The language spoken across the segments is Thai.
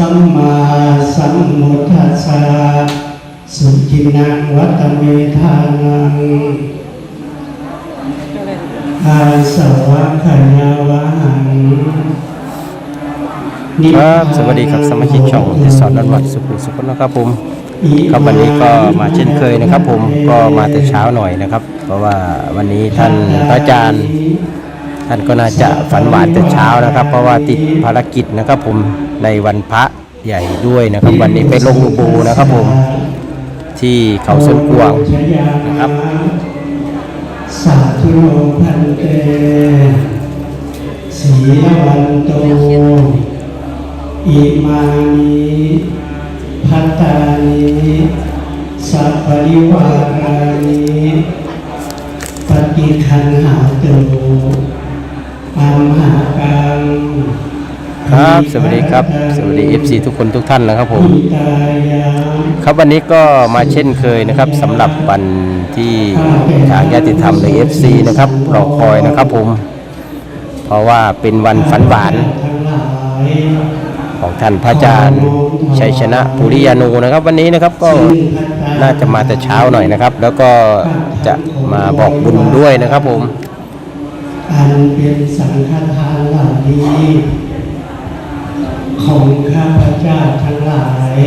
สัมมาสัมพุทธัสสะสุจินังวัตเมธานังอาสวะขยาวะหังครับสวัสดีครับสมาชิกช่องที่สอนนันวัดสุขุสุขนะครับผมครับวันนี้ก็มาเช่นเคยนะครับ ผมก็มาแต่เช้าหน่อยนะครับ เพราะว่าวันนี้ท่านพระอาจารย์ ท่านก็น่าจะฝันหวานแต่เช้านะครับ เพราะว่าติดภารกิจนะครับผมในวันพระใหญ่ด้วยนะครับ วันนี้ไปลงอุโบนะครับผมที่เขาสนกวางนะครับสาธุโลพันเตสีลวันโตอิมานิพัตตานิสัพพริวารานิปฏิคันหาตุ ครับ สวัสดีครับ สวัสดี FC ทุกคนทุกท่านนะครับผมอิตายาครับวันนี้ก็มาเช่นเคยนะครับสำหรับวันที่ทางญาติธรรมใน FC นะครับรอคอยนะครับผม เพราะว่าเป็นวันฝันหวานทั้งหลายของท่านพระอาจารย์ชัยชนะปุริยานูนะครับ วันนี้นะครับก็น่าจะมาแต่เช้าหน่อยนะครับ แล้วก็จะมาบอกบุญด้วยนะครับผม อันเป็นสังฆทานเหล่านี้ ของข้าพเจ้าทั้งหลาย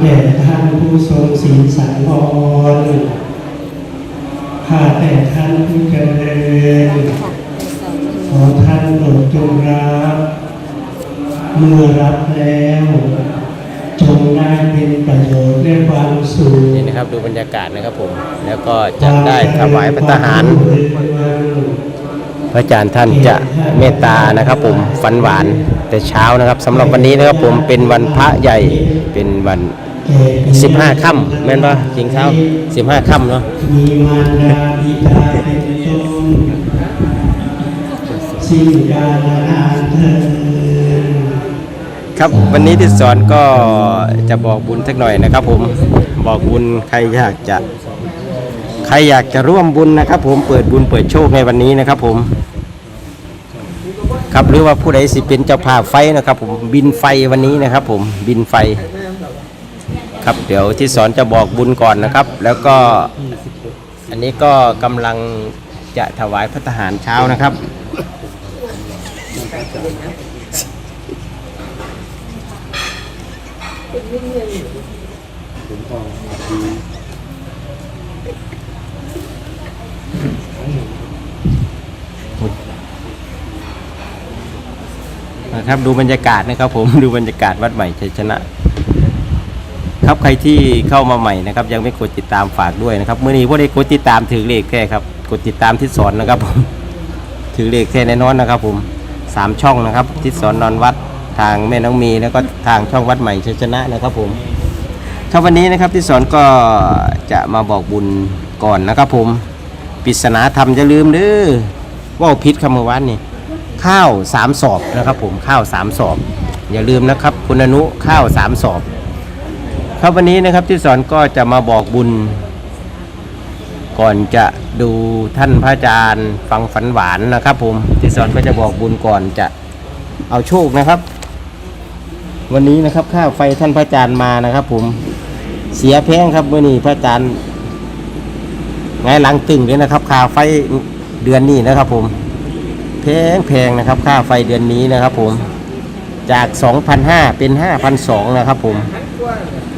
แด่ท่านผู้ทรงศีลสังวรข้าแต่ท่านผู้เจริญขอท่านโปรดจงรับ เมื่อรับแล้ว จงได้เป็นประโยชน์และความสุขนี่นะครับดูบรรยากาศนะครับผม แล้วก็จะได้ถวายพระทหาร พระอาจารย์ท่านจะเมตตานะครับผมฝันหวานแต่เช้านะครับสำหรับวันนี้นะครับผมเป็นวันพระใหญ่เป็นวัน15ค่ำแม่นปะจริงเช้า15ค่ำเนาะมีมารดาบิดาเป็นต้นสิ้นกาลนานเถิด ครับวันนี้ที่สอนก็จะบอกบุญสักหน่อยนะครับ ผมบอกบุญใครอยากจะใครอยากจะร่วมบุญนะครับ ผมเปิดบุญเปิดโชคในวันนี้นะครับ ผม ครับหรือว่าผู้ใดสิเป็นเจ้าภาพไฟนะครับ ผมบินไฟวันนี้นะครับ ผมบินไฟ ครับเดี๋ยวที่สอนจะบอกบุญก่อนนะครับ แล้วก็ อันนี้ก็กำลังจะถวายพระทหารเช้านะครับ นะครับดูบรรยากาศนะครับ ผมดูบรรยากาศวัดใหม่ชัยชนะ ครับใครที่เข้ามาใหม่นะครับ ยังไม่กดติดตามฝากด้วยนะครับเมื่อนี้พวกได้กดติดตามถือเลขแค่ครับ กดติดตามที่สอนนะครับผมถือเลขแค่แน่นอนนะครับ ผมสามช่องนะครับที่สอนนอนวัด ทางแม่น้องมีแล้วก็ทางช่องวัดใหม่ชัยชนะนะครับผมครับวันนี้นะครับที่สอนก็จะมาบอกบุญก่อนนะครับผมปริศนาธรรมจะลืมเด้อว่าพิษคำวานนี่ข้าวสามสอบนะครับผมข้าวสามสอบ อย่าลืมนะครับคุณอนุข้าวสามสอบ ครับวันนี้นะครับที่สอนก็จะมาบอกบุญ ก่อนจะดูท่านพระอาจารย์ฟังฝันหวานนะครับผมที่สอนก็จะบอกบุญก่อนจะเอาโชคนะครับ วันนี้นะครับค่าไฟท่านพระอาจารย์มานะครับ ผมเสียแพงครับเมื่อนี้พระอาจารย์ไงายหลังตึงเลยนะครับ ค่าไฟเดือนนี้นะครับ ผมแพงแพงนะครับ ค่าไฟเดือนนี้นะครับ ผมจาก2,500เป็น5,200นะครับ ผม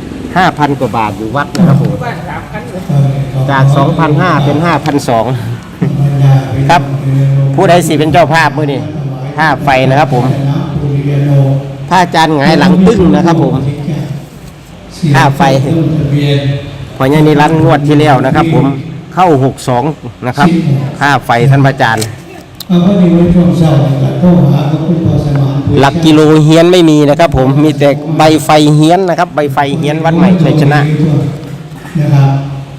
5,000กว่าบาทอยู่วัดนะครับผมจาก2,500เป็น5,200ครับผู้ใดสิเป็นเจ้าภาพมื้อนี้ภาพไฟนะครับ ผม พระอาจารย์หงายหลังตึ้งนะครับผมค่าไฟพอยังนี้รันงวดที่แล้วนะครับ ผมเข้า62นะครับค่าไฟท่านพระอาจารย์ก็พอดีว่าช่วงเช้าเนี่ยก็โทรหาพระคุณพ่อสมานหลักกิโลเฮียนไม่มีนะครับ ผมมีแต่ใบไฟเฮียนนะครับ ใบไฟเฮียนวัดใหม่ชัยชนะนะครับ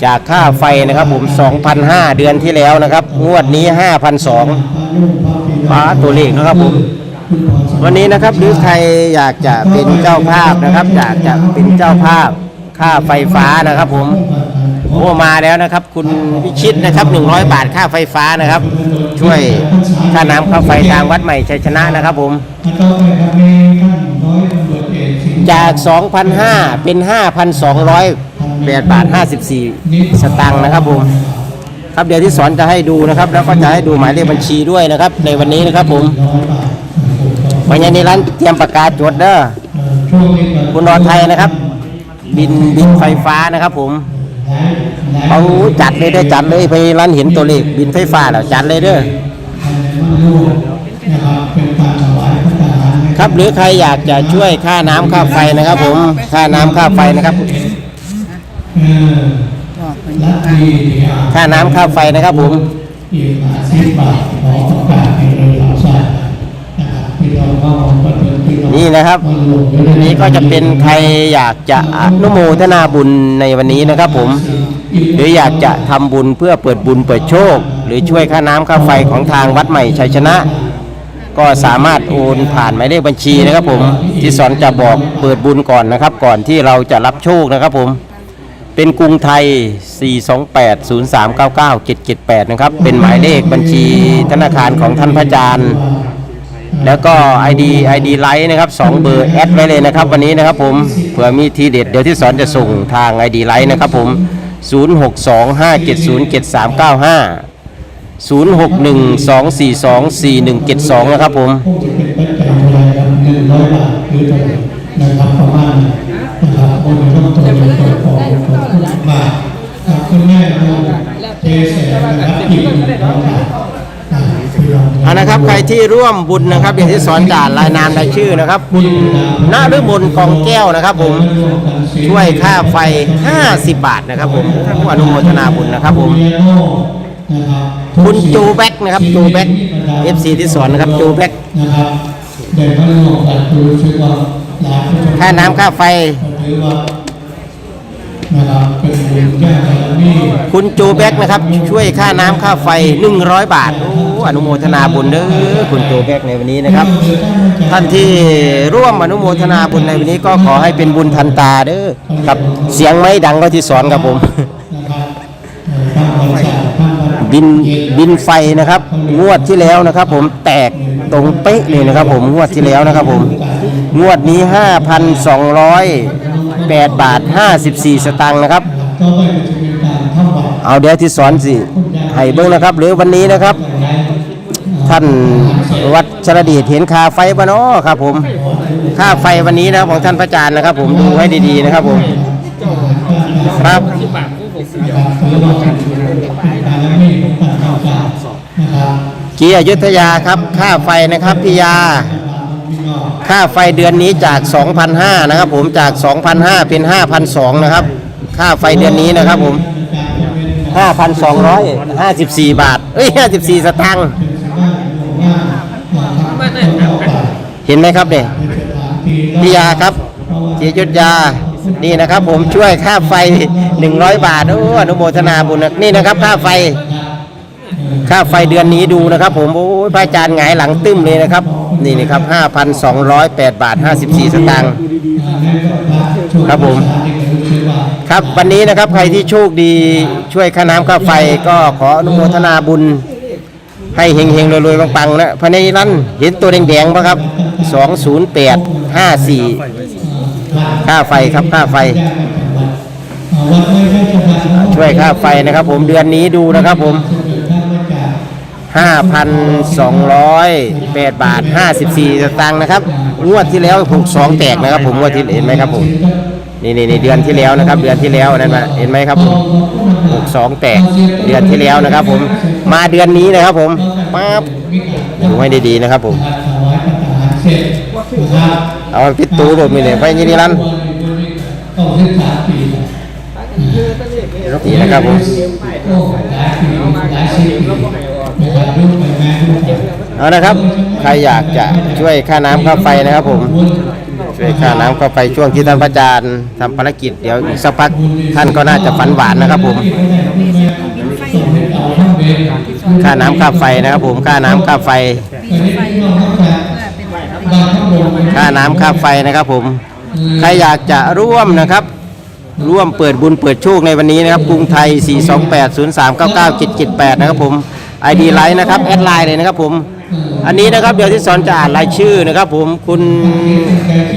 จากค่าไฟนะครับ ผม2,500เดือนที่แล้วนะครับ งวดนี้5,200พระนุ่มพระปีป้าตัวเลขนะครับผมคุณพ่อสมาน วันนี้นะครับหรือใครอยากจะเป็นเจ้าภาพนะครับ อยากจะเป็นเจ้าภาพค่าไฟฟ้านะครับ ผมโอ้มาแล้วนะครับ คุณพิชิตนะครับ 100 บาทค่าไฟฟ้านะครับ ช่วยค่าน้ำค่าไฟทางวัดใหม่ชัยชนะนะครับ ผมต่อไปครับมีท่านร้อยตำรจาก 2,500 เป็น 5,208บาท 54 สตางค์นะครับผมครับเดี๋ยวที่สอนจะให้ดูนะครับ แล้วก็จะให้ดูหมายเลขบัญชีด้วยนะครับ ในวันนี้นะครับผม วันนี้ในร้านเตรียมปากกาศจดเด้อคุณรอไทยนะครับ บินบินไฟฟ้านะครับ ผมเอาจัดเลยได้จัดเลยไปร้านเห็นตัวเลขบินไฟฟ้าแล้วจัดเลยเด้อครับหรือใครอยากจะช่วยค่าน้ำค่าไฟนะครับ ผมค่าน้ำค่าไฟนะครับค่าน้ำค่าไฟนะครับผม นี่นะครับนี้ก็จะเป็นใครอยากจะอนุโมทนาบุญในวันนี้นะครับผม หรืออยากจะทำบุญเพื่อเปิดบุญเปิดโชค หรือช่วยค่าน้ำค่าไฟของทางวัดใหม่ชัยชนะ ก็สามารถโอนผ่านหมายเลขบัญชีนะครับผมที่สอนจะบอกเปิดบุญก่อนนะครับ ก่อนที่เราจะรับโชคนะครับผมเป็นกรุงไทย 428-0399-778 นะครับ เป็นหมายเลขบัญชีธนาคารของท่านพระอาจารย์ แล้วก็ ID ID ไลท์นะครับ2เบอร์แอดไว้เลยนะครับ วันนี้นะครับผมเผื่อมีทีเด็ดเดี๋ยวที่สอนจะส่งทาง ID ไลท์นะครับผม 0625707395 0612424172 นะครับผมคงจะเป็นปัจจัยอะไรครับหนึ่งร้อยบาทหรือเท่าไหร่นะครับประมาณนั้นนะครับโอนไปต้องตัวเงินตัวทองของคุณบาคุณแม่เราเทแสนะครับอีกหนึ่งร้อยบาทอ่าพี่ เอานะครับใครที่ร่วมบุญนะครับอย่างที่สอนจ่านรายนามรายชื่อนะครับคุณณฤมลกองแก้วนะครับ ผมช่วยค่าไฟ 50 บาทนะครับ ผมผู้อนุโมทนาบุญนะครับ ผมคุณจูแบ็กนะครับจูแบ็ก FC ที่สอนนะครับจูแบ็กนะครับเดินมาลงกันดูชื่อว่าหลายผู้ชมค่าน้ำค่าไฟ ครับเป็นบุญแก้บารมีคุณจูแบ็กนะครับ ช่วยค่าน้ำค่าไฟ 100 บาทโอ้อนุโมทนาบุญเด้อคุณจูแบ็กในวันนี้นะครับ ท่านที่ร่วมอนุโมทนาบุญในวันนี้ก็ขอให้เป็นบุญทันตาเด้อครับเสียงไม่ดังก็ที่สอนครับผมนะครั บินบินไฟนะครับงวดที่แล้วนะครับ ผมแตกตรงเป๊ะเลยนะครับ ผมงวดที่แล้วนะครับ ผมงวดนี้ 5,208 บาท 54 สตางค์นะครับเป็นการทำวัดเอาเดี๋ยวที่สอนสิให้เบิ่งนะครับ หรือวันนี้นะครับ ท่านวัดชรดีเห็นค่าไฟบ้านาะครับ ผมค่าไฟวันนี้นะครับของท่านพระอาจารย์นะครับ ผมดูให้ดีๆนะครับ ผมครับ ของท่านเจ้านะครับกียร์ยุทธยาครับ ค่าไฟนะครับพี่ยา ค่าไฟเดือนนี้จาก 2,500นะครับ ผมจาก 2,500เป็น 5,200นะครับ ค่าไฟเดือนนี้นะครับ ผม 5,254 บาทเอ้ย54 สตางค์เห็นไหมครับเนี่ยพี่ยาครับเจยุทธยานี่นะครับ ผมช่วยค่าไฟ 100 บาทโอ้อนุโมทนาบุญนี่นะครับ ค่าไฟ ค่าไฟเดือนนี้ดูนะครับ ผมโอ้ยพระอาจารย์หงายหลังตึ้มเลยนะครับ นี่นะครับ5,208 บาท 54 สตางค์ครับผมครับวันนี้นะครับใครที่โชคดีช่วยค่าน้ำค่าไฟก็ขออนุโมทนาบุญ ให้เฮงๆรวยๆปังๆนะภายในนั้นเห็นตัวแดงๆปะครับ 208 54 ค่าไฟครับค่าไฟ ช่วยค่าไฟนะครับ ผมเดือนนี้ดูนะครับผม 5,208 บาท 54 สตางค์นะครับ งวดที่แล้ว62แตกนะครับ ผมงวดที่เห็นไหมครับผมนี่นี่นี่เดือนที่แล้วนะครับ เดือนที่แล้วนั่นนะเห็นไหมครับผม62แตกเดือนที่แล้วนะครับ ผมมาเดือนนี้นะครับ ผมปั๊บดูให้ดีๆนะครับ ผมเอาพิษตูรถมีเนี่ยไปยี่นี่ลันนี่นะครับผม เอานะครับ ใครอยากจะช่วยค่าน้ำค่าไฟนะครับผม ช่วยค่าน้ำค่าไฟช่วงที่ท่านพระอาจารย์ทำภารกิจเดี๋ยวอีกสักพักท่านก็น่าจะฝันหวานนะครับผม ค่าน้ำค่าไฟนะครับผม ค่าน้ำค่าไฟ ค่าน้ำค่าไฟนะครับผม ใครอยากจะร่วมนะครับร่วมเปิดบุญเปิดโชคในวันนี้นะครับกรุงไทย 428 0399 778 นะครับผม ID ไลน์นะครับแอดไลน์เลยนะครับผมอันนี้นะครับเดี๋ยวที่สอนจะอ่านรายชื่อนะครับ ผมคุณ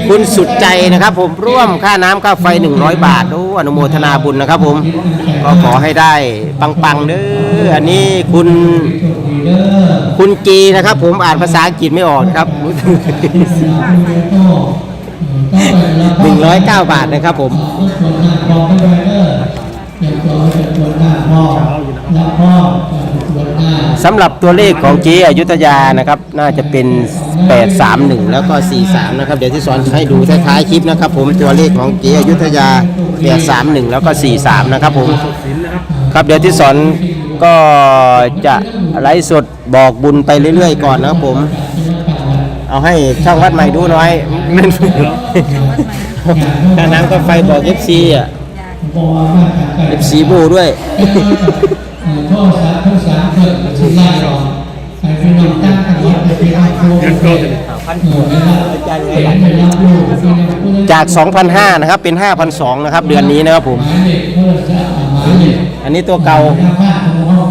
คุณสุดใจนะครับ ผมร่วมค่าน้ำค่าไฟ 100 บาทโอ้อนุโมทนาบุญนะครับ ผมก็ขอให้ได้ปังๆเด้ออันนี้คุณคุณจีนะครับ ผมอ่านภาษาอังกฤษไม่ออกนะครับ109บาทนะครับผม สำหรับตัวเลขของเจอยุธยานะครับ น่าจะเป็น 831 แล้วก็ 43 นะครับ เดี๋ยวที่สอนให้ดูท้ายๆคลิปนะครับ ผมตัวเลขของเจอยุธยา 831 แล้วก็ 43 นะครับผมครับเดี๋ยวที่สอนก็จะไลฟ์สดบอกบุญไปเรื่อยๆ ก่อนนะครับผม เอาให้ช่างวัดใหม่ดูน่อยถ้าน้ำก็ไฟบอก FC อะ FC บูด้วย สามพ่อสามเกิดสุดยอดใครเป็นน้องตั้งกันวัดไปเป็นอาโคพันโหนะครับเป็นรับลูกเป็นผู้จาก 2,500 นะครับ เป็น 5,200 นะครับ เดือนนี้นะครับผมหมายเด็กโทรศัพท์หมายเด็กอันนี้ตัวเก่า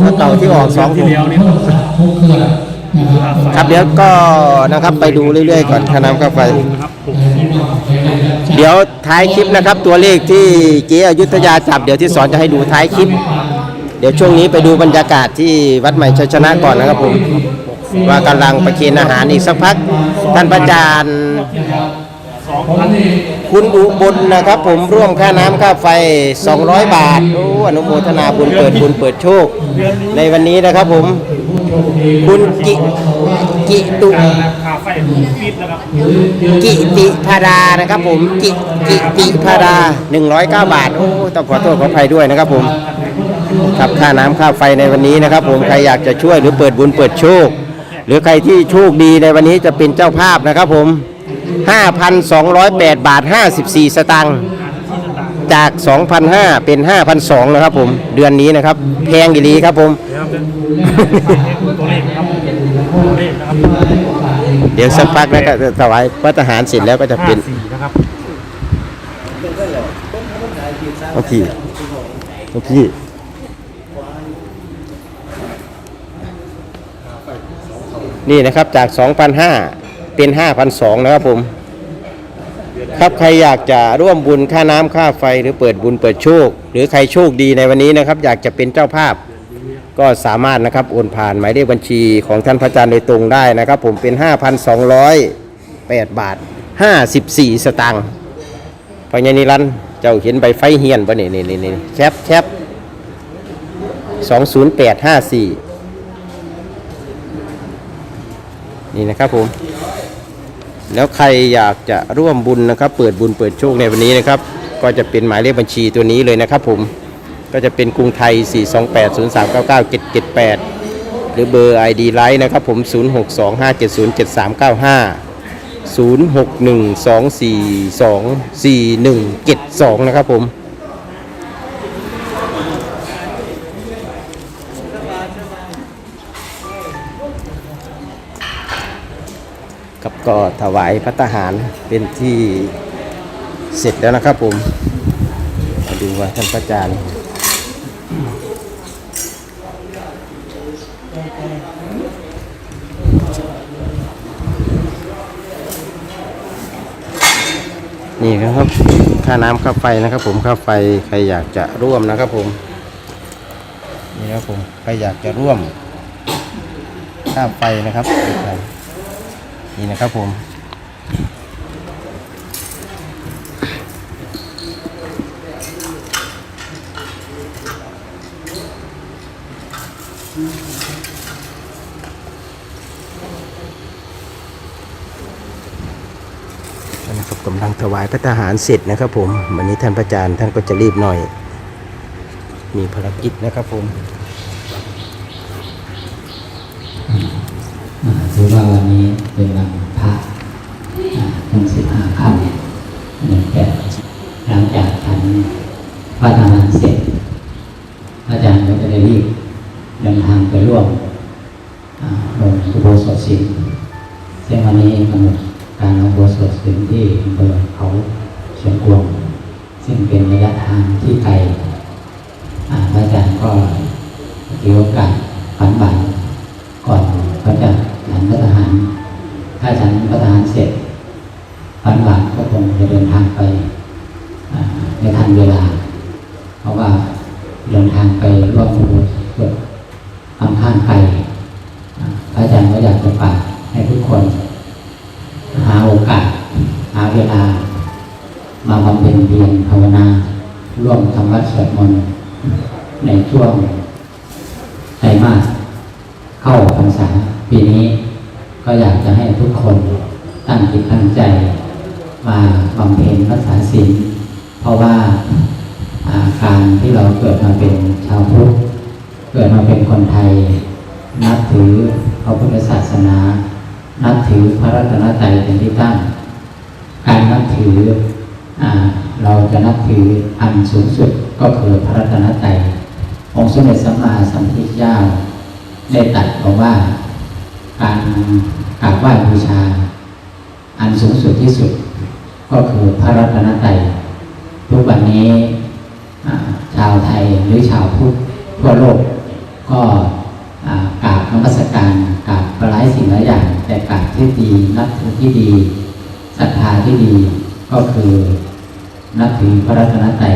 ตัวเก่าที่ออก2ทีเดียวนี่โทรศัพท์ทุกเครื่องนะครับครับเดี๋ยวก็นะครับไปดูเรื่อยๆก่อนค่าน้ำค่าไฟเดี๋ยวท้ายคลิปนะครับ ตัวเลขที่เจ๊อยุธยาจับเดี๋ยวที่สอนจะให้ดูท้ายคลิป เดี๋ยวช่วงนี้ไปดูบรรยากาศที่วัดใหม่ชัยชนะก่อนนะครับผมว่ากำลังประเคนอาหารอีกสักพัก ท่านพระอาจารย์คุณอุบลนะครับ ผมร่วมค่าน้ำค่าไฟ 200 บาทโอ้อนุโมทนาบุญเปิดบุญเปิดโชค ในวันนี้นะครับผม คุณกิกิตุกิติพาดานะครับผมกิกิติพาดา109 บาทโอ้ต้องขอโทษขออภัยด้วยนะครับผม ครับค่าน้ำค่าไฟในวันนี้นะครับ ผมใครอยากจะช่วยหรือเปิดบุญเปิดโชค หรือใครที่โชคดีในวันนี้จะเป็นเจ้าภาพนะครับผม 5,208 บาท 54 สตางค์จาก 2,500 เป็น 5,200นะครับผมเดือนนี้นะครับ แพงอีหลีครับผมตัวเลขนะครับตัวเลขนะครับเดี๋ยวสักพักนะครับถวายพระทหารเสร็จแล้วก็จะเป็นสี่นะครับโอเคโอเค นี่นะครับจาก 2,500 เป็น 5,200 นะครับผม ครับใครอยากจะร่วมบุญค่าน้ำค่าไฟหรือเปิดบุญเปิดโชค หรือใครโชคดีในวันนี้นะครับ อยากจะเป็นเจ้าภาพ ก็สามารถนะครับโอนผ่านหมายเลขบัญชีของท่านพระอาจารย์โดยตรงได้นะครับ ผมเป็น 5,208 บาท 54 สตางค์พญานิรันต์เจ้าเห็นใบไฟเฮียนปะนี่นี่นี่นี่แคปแคป20854 นี่นะครับผม แล้วใครอยากจะร่วมบุญนะครับ เปิดบุญเปิดโชคในวันนี้นะครับ ก็จะเป็นหมายเลขบัญชีตัวนี้เลยนะครับ ผมก็จะเป็นกรุงไทย 4280399778 หรือเบอร์ ID ไลน์นะครับผม 0625707395 0612424172 นะครับผม ก็ถวายพระทหารเป็นที่เสร็จแล้วนะครับผมมาดูว่าท่านพระอาจารย์นี่นะครับค่าน้ำค่าไฟนะครับ ผมค่าไฟใครอยากจะร่วมนะครับผมนี่นะครับผมใครอยากจะร่วมค่าไฟนะครับ นี่นะครับผม นะครับกำลังถวายพระทหารเสร็จนะครับผม วันนี้ท่านพระอาจารย์ท่านก็จะรีบหน่อย มีภารกิจนะครับผมอ่าถือว่า วัน ถ้าฉันพระทารเสร็จวันหลังก็คงจะเดินทางไปในทันเวลา เพราะว่าเดินทางไปร่วมอุโบสถค่อนข้างไกลอ่าพระอาจารย์ก็อยากจะฝากให้ทุกคน หาโอกาส หาเวลา มาบำเพ็ญเพียรภาวนา ร่วมทำวัดสวดมนต์ในช่วงไตรมาสเข้าพรรษาปีนี้ ก็อยากจะให้ทุกคนตั้งจิตตั้งใจ มาบำเพ็ญรักษาศีลเพราะว่าการที่เราเกิดมาเป็นชาวพุทธเกิดมาเป็นคนไทย นับถือพระพุทธศาสนา นับถือพระรัตนตรัยเป็นที่ตั้ง การนับถืออเราจะนับถืออันสูงสุดก็คือพระรัตนตรัยองค์สมเด็จสัมมาสัมพุทธเจ้าได้ตรัดบอกว่า การกราบไหว้บูชา อันสูงสุดที่สุด ก็คือพระรัตนตรัยทุกวันนี้ชาวไทยหรือชาวพุทธทั่วโลก ก็กราบนมัสการกราบปรายสิ่งหลายอย่าง แต่กราบที่ดีนับถือที่ดีศรัทธาที่ดีก็คือนับถือพระรัตนตรัย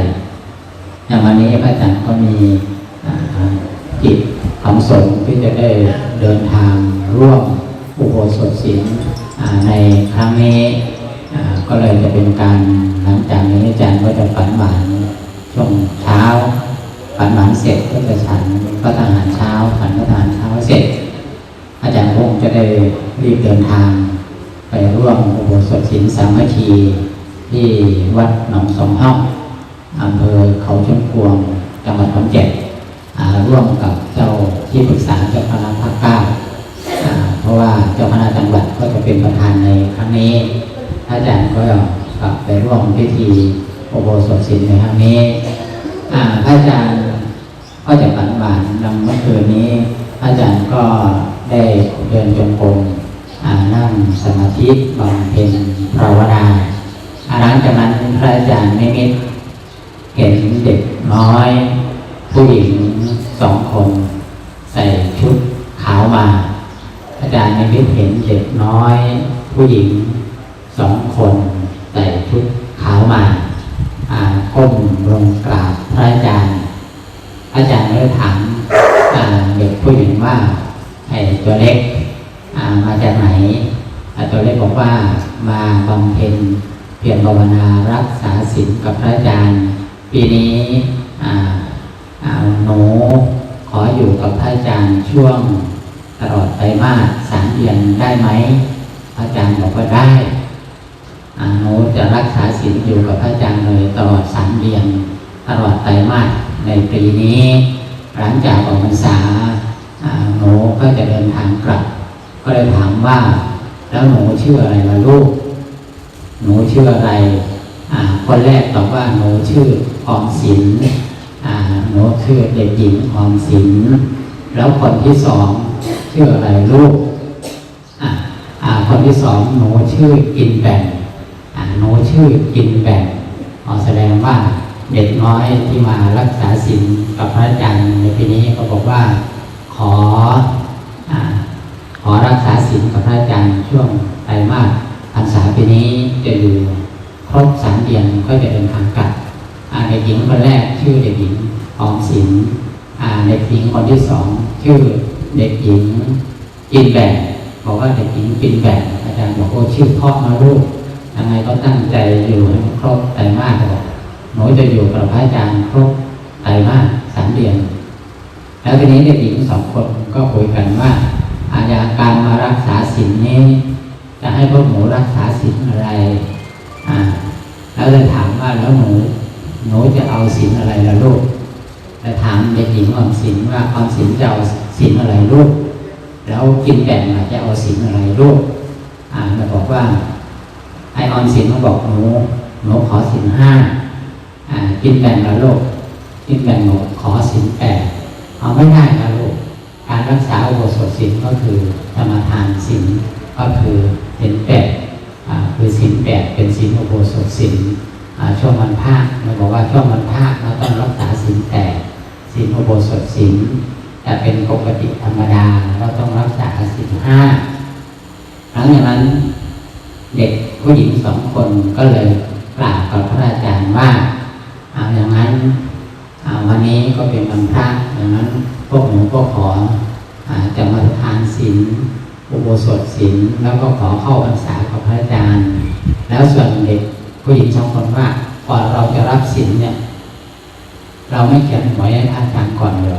อย่างวันนี้พระอาจารย์ก็มีกิจ ของสงฆ์ที่จะได้เดินทางร่วมอุโบสถศีลในครั้งนี้ก็เลยจะเป็นการหลังจากนี้อาจารย์ก็จะฝันหวานช่วงเช้าฝันหวานเสร็จก็จะฉันพระทหารเช้าฝันพระทหารเช้าเสร็จ อาจารย์คงจะได้รีบเดินทาง ไปร่วมอุโบสถศีลสามัคคีที่วัดหนองสองห้องอำเภอเขาชน ร่วมพิธีอุโบสถศีลในครั้งนี้อาพระอาจารย์ก็จะฝันหวานนำเมื่อคืนนี้พระอาจารย์ก็ได้เดินจงกรมอ่านั่งสมาธิบำเพ็ญภาวนาอ่าหลังจากนั้นพระอาจารย์นิมิตเห็นเด็กน้อย ผู้หญิงสองคน ใส่ชุดขาวมาอาจารย์นิมิตเห็นเด็กน้อย ผู้หญิงสองคนใส่ชุดขาวมา อ่าก้มล งกราบพระอาจารย์ อาจารย์ก็เลยถามอ่าเด็กผู้หญิงว่าไอ้ตัวเล็กมาจากไหนอ่าตัวเล็กบอกว่ามาบำเพ็ญเพียรภาวนารักษาศีลกับพระอาจารย์ ปีนี้หนูขออยู่กับพระอาจารย์ช่วงตลอดไตรมาสสามเดือนได้ไหมอาจารย์บอกว่าได้ หนูจะรักษาศีลอยู่กับพระอาจารย์เลยตลอดสามเดือนตลอดไตรมาสในปีนี้ หลังจากออกพรรษาหนูก็จะเดินทางกลับ ก็เลยถามว่า แล้วหนูชื่ออะไรล่ะลูก หนูชื่ออะไรคนแรกตอบว่าหนูชื่อออมสินหนูชื่อเด็กหญิงออมสินแล้วคนที่สองชื่ออะไรลูกคนที่สองหนูชื่อกินแบ่ง หนูชื่อกินแบ่งอ๋อแสดงว่าเด็กน้อยที่มารักษาศีลกับพระอาจารย์ในปีนี้ก็บอกว่าขออขอรักษาศีลกับพระอาจารย์ช่วงไตรมาสพรรษาปีนี้จะอยู่ครบสามเดือนก็จะเดินทางกลับเด็กหญิงคนแรกชื่อเด็กหญิงออมสินเด็กหญิงคนที่สองชื่อเด็กหญิงกินแบ่งบอกว่าเด็กหญิงกินแบ่งอาจารย์บอกโอ้ชื่อพ่อมาลูกังไงก็ตั้งใจอยู่ให้ครบไตรมาสบอกหนูจะอยู่กับพระอาจารย์ครบไตรมาสสามเดือน แล้วทีนี้เด็กหญิงสองคนก็คุยกันว่า อาญาการมารักษาศีลนี้ จะให้พวกหนูรักษาศีลอะไรอ่าแล้วเลยถามว่าแล้วหนูหนูจะเอาศีลอะไรล่ะลูกแล้วถามเด็กหญิงออมสินว่าออมสินจะเอาศีลอะไรลูกแล้วกินแบ่งจะเอาสินอะไรลูกอ่ามันบอกว่า ไอออนสินมันบอกหนูหนูขอสินห้าอ่ากินแบ่งละโลกกินแบ่งหนูขอสินแปดเอาไม่ได้นะลูกการรักษาอุโบสถสินก็คือธรรมทานสินก็คือสินแปดอ่าคือสินแปดเป็นสินอุโบสถสินอ่าช่วงวันพระมันบอกว่าช่วงวันพระเราต้องรักษาสินแปดสินอุโบสถสินแต่เป็นปกติธรรมดาเราต้องรักษาสินห้าหลังจากนั้น เด็กผู้หญิงสองคนก็เลยกราบกับพระอาจารย์ว่าเอาอย่างนั้นอ่าวันนี้ก็เป็นวันพระอย่างนั้นพวกหนูก็ขอจะมาทานศีลอุโบสถศีลแล้วก็ขอเข้าพรรษากับพระอาจารย์ แล้วส่วนเด็กผู้หญิงสองคนว่าก่อนเราจะรับศีลเนี่ย เราไม่เขียนหวยให้พระอาจารย์ก่อนเหรอ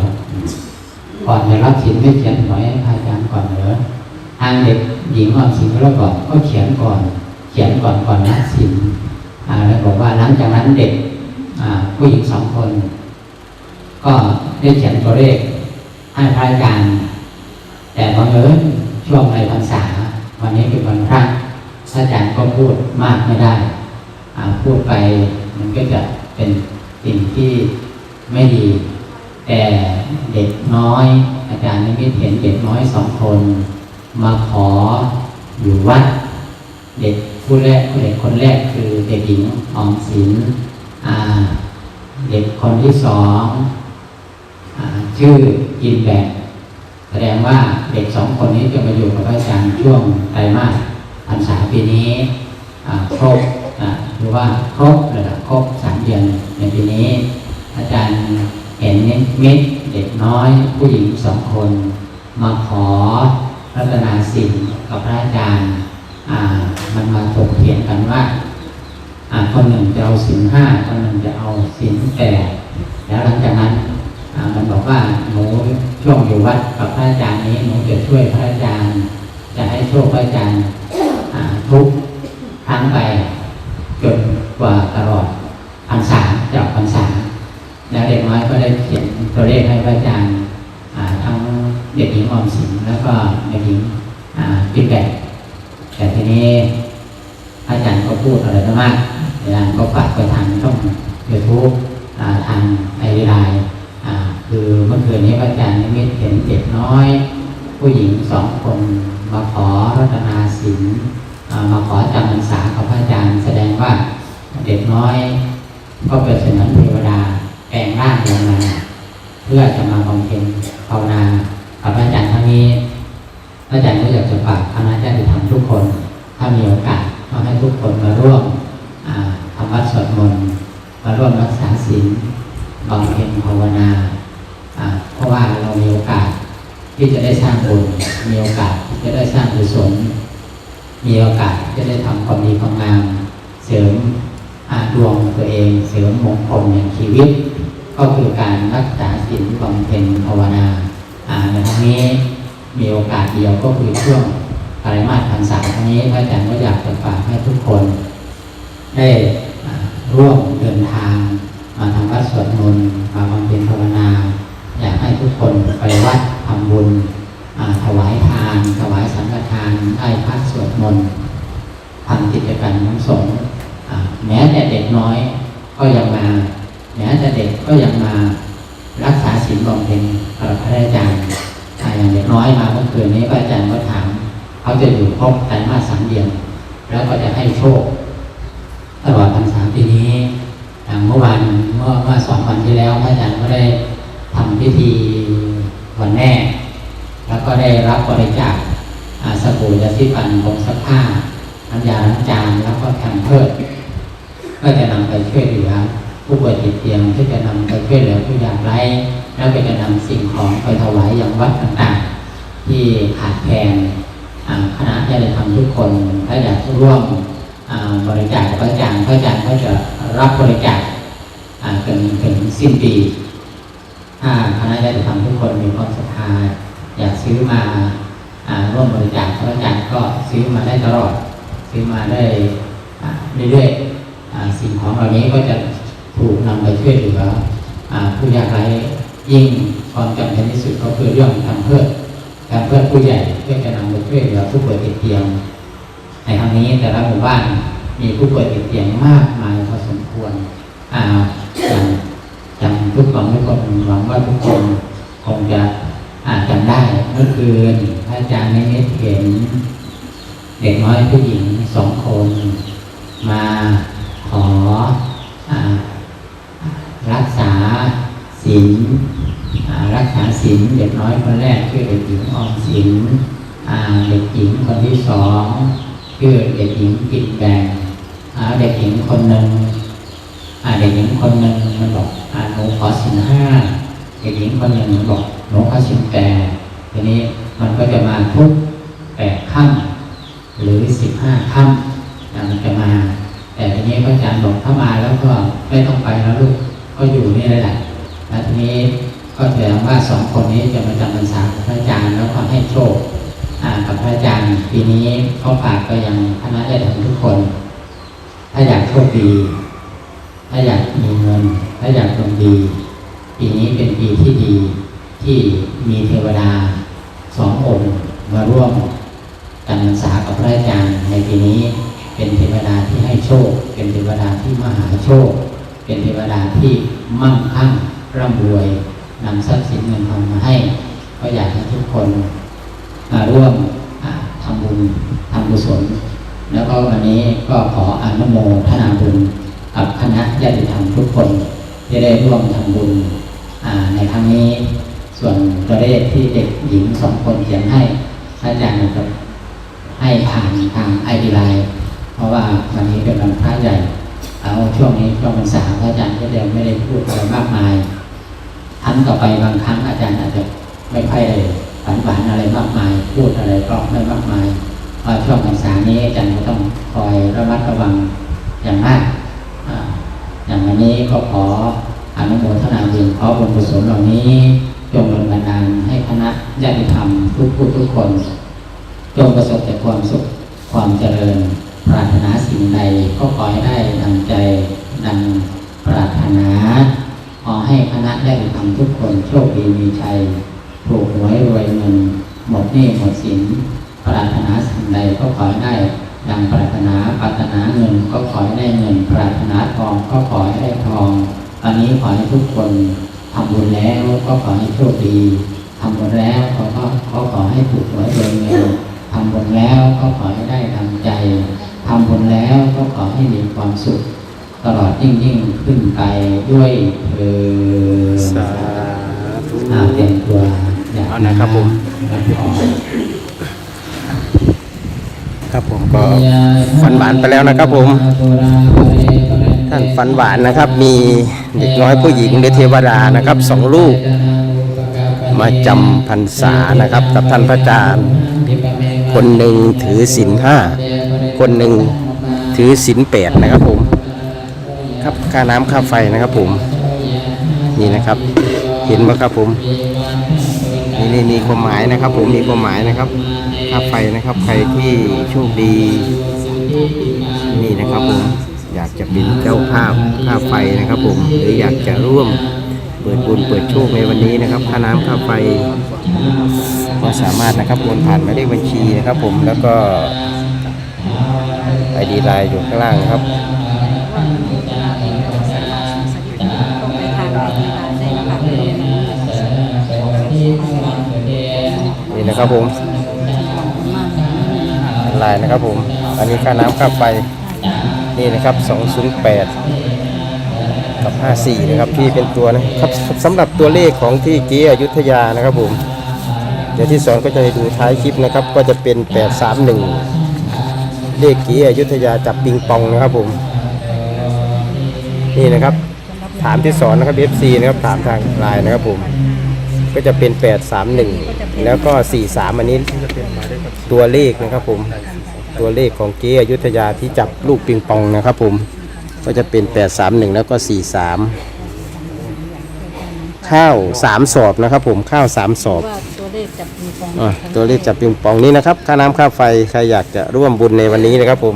ก่อนจะรับศีลไม่เขียนหวยให้พระอาจารย์ก่อนเหรอ ทางเด็กหญิงออมสินก็ก่อนก็เขียนก่อน เขียนก่อนก่อนรับศีลอ่าแล้วบอกว่าหลังจากนั้นเด็กผู้หญิงสองคน ก็ได้เขียนตัวเลขให้พระอาจารย์แต่บังเอิญช่วงในพรรษา วันนี้เป็นวันพระพระอาจารย์ก็พูดมากไม่ได้พูดไปมันก็จะเป็นสิ่งที่ไม่ดี แต่เด็กน้อย อาจารย์นิมิตเห็นเด็กน้อยสองคน มาขออยู่วัด เด็กผู้แรกเด็กคนแรกคือเด็กหญิงออมสินเด็กคนที่สองอชื่อกินแบกแสดงว่าเด็กสองคนนี้จะมาอยู่กับอาจารย์ช่วงไตรมาสพรรษาปีนี้ครบหรือว่าครบระดับครบสามเดือนในปีนี้ อาจารย์เห็นนิมิตเด็กน้อยผู้หญิงสองคน มาขอ รัตนาสินกับพระอาจารย์มันมาถกเถียงกันว่าคนหนึ่งจะเอาสินห้าคนหนึ่งจะเอาสินแปดแล้วหลังจากนั้นมันบอกว่าหนูช่วงอยู่วัดกับพระอาจารย์นี้หนูจะช่วยพระอาจารย์ จะให้โชคพระอาจารย์ทุกครั้งไปจนกว่าตลอดพรรษาจะออกพรรษาแล้วเด็กน้อยก็ได้เขียนตัวเลขให้พระอาจารย์ เด็กหญิงออมสินแล้วก็เด็กหญิงปิดแบกแต่ทีนี้อาจารย์ก็พูดอะไรมากอาจารย์ก็ฝากไปทางช่องยูทูบทางไอรีไลน์คือเมื่อคืนนี้พระอาจารย์นิมิตเห็นเด็กน้อย ผู้หญิงสองคนมาขอรัตนาศิลมาขอจำพรรษากับพระอาจารย์ แสดงว่าเด็กน้อย ก็เป็นเสมือนเทวดาแปลงร่างลงมาเพื่อจะมาบำเพ็ญภาวนา กับพระอาจารย์ทั้งนี้อาจารย์ก็อยากจะฝากคณะญาติธรรมทุกคน ถ้ามีโอกาสก็ให้ทุกคนมาร่วมทำวัดสวดมนต์มาร่วมรักษาศีลบำเพ็ญภาวนาเพราะว่าเรามีโอกาสที่จะได้สร้างบุญมีโอกาสที่จะได้สร้างกุศลมีโอกาสที่จะได้ทำความดีความงามเสริมอาดวงตัวเอง เสริมมงคลในชีวิต ก็คือการรักษาศีลบำเพ็ญภาวนา ในครั้งนี้มีโอกาสเดียวก็คือช่วงไตรมาสพรรษาครั้งนี้พระอาจารย์ก็อยากจะฝากให้ทุกคน ได้ร่วมเดินทาง มาทำวัดสวดมนต์มาบำเพ็ญภาวนา อยากให้ทุกคนไปวัดทำบุญถวายทาน ถวายสังฆทานให้พระสวดมนต์ทำกิจกรรมน้ำสงฆ์แม้แต่เด็กน้อยก็ยังมา แม้แต่เด็กก็ยังมา รักษาศีลบำเพ็ญกับพระอาจารย์อย่างเด็กน้อยมาเมื่อคืนนี้พระอาจารย์ก็ถามเขาจะอยู่ครบไตรมาสสามเดือนแล้วก็จะให้โชค ตลอดพรรษาปีนี้อย่างเมื่อวานเมื่อเมื่อสองวันที่แล้วพระอาจารย์ก็ได้ทำพิธีวันแม่ แล้วก็ได้รับบริจาคสบู่ยาสีฟันผงซักผ้าน้ำยาล้างจานแล้วก็แผ่นเพิดก็จะนำไปช่วยเหลือ ผู้ป่วยติดเตียงที่จะนำไปช่วยเหลือผู้ยากไร้แล้วก็จะนำสิ่งของไปถวายยังวัดต่างๆ ที่ขาดแคลนคณะญาติธรรมทุกคนถ้าอยากร่วมบริจาคกับพระอาจารย์พระอาจารย์ก็จะรับบริจาคอ่าถึงถึงสิ้นปี ถ้าคณะญาติธรรมทุกคนมีความศรัทธาอยากซื้อมาร่วมบริจาคพระอาจารย์ก็ซื้อมาได้ตลอด ซื้อมาได้เรื่อยๆสิ่งของเหล่านี้ก็จะำไปช่วยเหลืออ่าผู้ยากไร้ยิ่งความจำเป็นที่สุดก็คือเรื่องทำเพื่อทำเพื่อผู้ใหญ่เพื่อจะนำไปช่วยเหลือผู้ป่วยติดเตียง ในครั้งนี้แต่ละหมู่บ้านมีผู้ป่วยติดเตียงมากมายพอสมควรอ่าอย่างจำทุกคนทุกคนหวังว่าทุกคนคงจะอาจำได้เมื่อคืนพระอาจารย์นิมิตเห็น เด็กน้อยผู้หญิงสองคน มาขออ รักษาศีลรักษาศีลเด็กน้อยคนแรกชื่อเด็กหญิงออมสินเด็กหญิงคนที่สองชื่อเด็กหญิงกินแบงอ่าเด็กหญิงคนหนึ่งเด็กหญิงคนหนึ่งมันบอกหนูขอสินห้าเด็กหญิงคนหนึ่งมันบอกหนูขอสินแปดทีนี้มันก็จะมาทุกแปดค่ำหรือสิบห้าค่ำมันจะมา แต่ทีนี้พระอาจารย์บอกถ้ามาแล้วก็ไม่ต้องไปแล้วลูก ก็อยู่นี่แหละแล้วทีนี้ก็แสดงว่าสองคนนี้จะมาจำพรรษากับพระอาจารย์แล้วก็ให้โชคอ่ากับพระอาจารย์ปีนี้เขาฝากไปยังคณะญาติธรรมทุกคน ถ้าอยากโชคดี ถ้าอยากมีเงิน ถ้าอยากดวงดีปีนี้เป็นปีที่ดีที่มีเทวดาสององค์มาร่วมกันพรรษากับพระอาจารย์ในปีนี้เป็นเทวดาที่ให้โชค เป็นเทวดาที่มหาโชค เป็นเทวดาที่มั่งคั่งร่ำรวยนำทรัพย์สินเงินทองมาให้ ก็อยากให้ทุกคนมาร่วมทำบุญทำกุศลแล้วก็วันนี้ก็ขออนุโมทนาบุญกับคณะญาติธรรมทุกคนที่ได้ร่วมทำบุญในครั้งนี้ ส่วนตัวเลขที่เด็กหญิงสองคนเขียนให้อาจารย์นะครับให้ผ่านทางไอดีไลน์เพราะว่าวันนี้เป็นวันพระใหญ่ เอาช่วงนี้ช่วงพรรษาพระอาจารย์ก็เดียวไม่ได้พูดอะไรมากมายครั้งต่อไปบางครั้งอาจารย์อาจจะไม่ค่อยฝันหวานอะไรมากมาย พูดอะไรก็ไม่มากมายเพราะช่วงพรรษานี้อาจารย์ก็ต้องคอยระมัดระวังอย่างมากอ่าอย่างวันนี้ก็ขออนุโมทนาบุญขอบุญกุศลเหล่านี้จงดลบันดาลให้คณะญาติธรรมทุกผู้ทุกคน จงประสบแต่ความสุขความเจริญ ปรารถนาสิ่งใดก็ขอให้ได้ดังใจดังปรารถนา ขอให้คณะได้ทำทุกคนโชคดีมีชัยถูกหวยรวยเงินหมดหนี้หมดสินปรารถนาสิ่งใดก็ขอให้ได้ดังปรารถนาปรารถนาเงินก็ขอให้ได้เงิน ปรารถนาทองก็ขอให้ได้ทองตอนนี้ขอให้ทุกคนทำบุญแล้วก็ขอให้โชคดีทำบุญแล้วก็ขอก็ขอให้ถูกหวยรวยเงินทำบุญแล้วก็ขอให้ได้ดังใจ ทำบุญแล้วก็ขอให้มีความสุข ตลอดยิ่งยิ่งขึ้นไปด้วยเธอญสาธุอาเตรียมตัวอยากเอานะครับผมครับผมก็ฝันหวานไปแล้วนะครับผม ท่านฝันหวานนะครับ มีเด็กน้อยผู้หญิงหรือเทวดานะครับสองลูก มาจำพรรษานะครับ กับท่านพระอาจารย์ คนหนึ่งถือศีลห้า คนหนึ่งถือศีลแปดนะครับผมครับค่าน้ำค่าไฟนะครับผม นี่นะครับ เห็นไหมครับผมนี่นี่มีความหมายนะครับ ผมมีความหมายนะครับ ค่าไฟนะครับใครที่โชคดี นี่นะครับผมอยากจะเป็นเจ้าภาพค่าไฟนะครับ ผมหรืออยากจะร่วมเปิดบุญเปิดโชคในวันนี้นะครับ ค่าน้ำค่าไฟก็สามารถนะครับโอนผ่านมายเลขบัญชีนะครับ ผมแล้วก็ ไอดีไลน์อยู่ข้างล่างนะครับนี่นะครับผมลายนะครับผม อันนี้ค่าน้ำค่าไฟนี่นะครับ 208 กับ 54 นะครับที่เป็นตัวนะครับสำหรับตัวเลขของที่เกีอยุธยานะครับผม เดี๋ยวที่สอนก็จะให้ดูท้ายคลิปนะครับ ก็จะเป็น 831 เลขเกีอยุธยาจับปิงปองนะครับผม นี่นะครับ ถามที่สอนนะครับ FC นะครับถามทางไลน์นะครับผม ก็จะเป็น 831 แล้วก็ 43 อันนี้ตัวเลขนะครับผม ตัวเลขของเกีอยุธยาที่จับลูกปิงปองนะครับผม ก็จะเป็น 831 แล้วก็ 43 ข้าว 3 สอบนะครับผมข้าว 3 สอบ ตัวเลขจับมีฟองอะตัวเลขจับปิงปองนี้นะครับ ค่าน้ำค่าไฟใครอยากจะร่วมบุญในวันนี้นะครับผม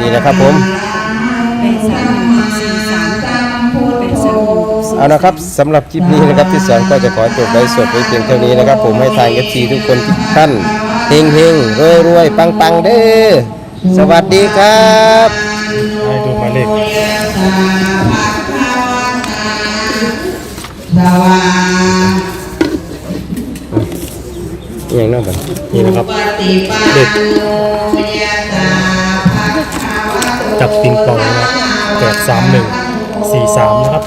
นี่นะครับผม เป็นสามหนึ่งสี่สามเป็นสามหนึ่งสี่เอานะครับสำหรับคลิปนี้นะครับที่สอนก็จะขอจบไว้สดไว้เพียงเท่านี้นะครับ ผมให้ทางเอฟซีทุกคนทุกท่านเฮงเฮงรวยรวยปังปังเด้อสวัสดีครับ ให้ดูหมายเลข อย่างนั้นกันนี่นะครับเด็กจับปิงปองนะครับแปดสามหนึ่งสี่สามนะครับ